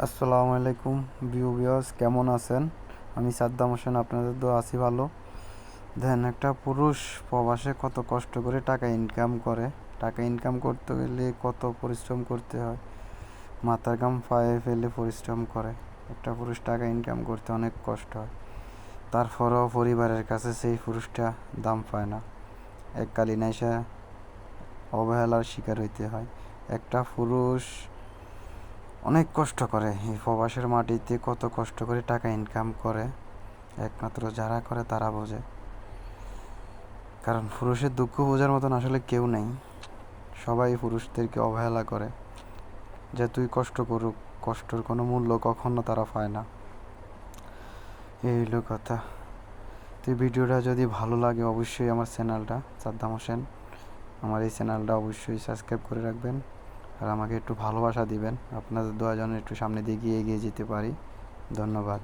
আসসালামু আলাইকুম view viewers কেমন আছেন? আমি সাদ্দাম হোসেন, আপনাদের তো আছি ভালো। দেন একটা পুরুষ প্রবাসে কত কষ্ট করে টাকা ইনকাম করে। টাকা ইনকাম করতে গেলে কত পরিশ্রম করতে হয়। মাথার গাম পায়ে ফেলে পরিশ্রম করে। একটা পুরুষ টাকা ইনকাম করতে অনেক কষ্ট হয়। তারপরেও পরিবারের কাছে সেই পুরুষটা দাম পায় না। এককালীন এসে অবহেলার শিকার হইতে হয়। একটা পুরুষ অনেক কষ্ট করে। এই প্রবাসের মাটিতে কত কষ্ট করে টাকা ইনকাম করে, একমাত্র যারা করে তারা বোঝে। কারণ পুরুষের দুঃখ বোঝার মতন আসলে কেউ নেই। সবাই পুরুষদেরকে অবহেলা করে। যে তুই কষ্ট করুক, কষ্টর কোনো মূল্য কখনো তারা পায় না। এই কথা। তুই ভিডিওটা যদি ভালো লাগে অবশ্যই আমার চ্যানেলটা, সাদ্দাম হোসেন। আমার এই চ্যানেলটা অবশ্যই সাবস্ক্রাইব করে রাখবেন। আর আমাকে একটু ভালোবাসা দিবেন। আপনাদের দোয়া যেন একটু সামনে দিকে গিয়ে এগিয়ে যেতে পারি। ধন্যবাদ।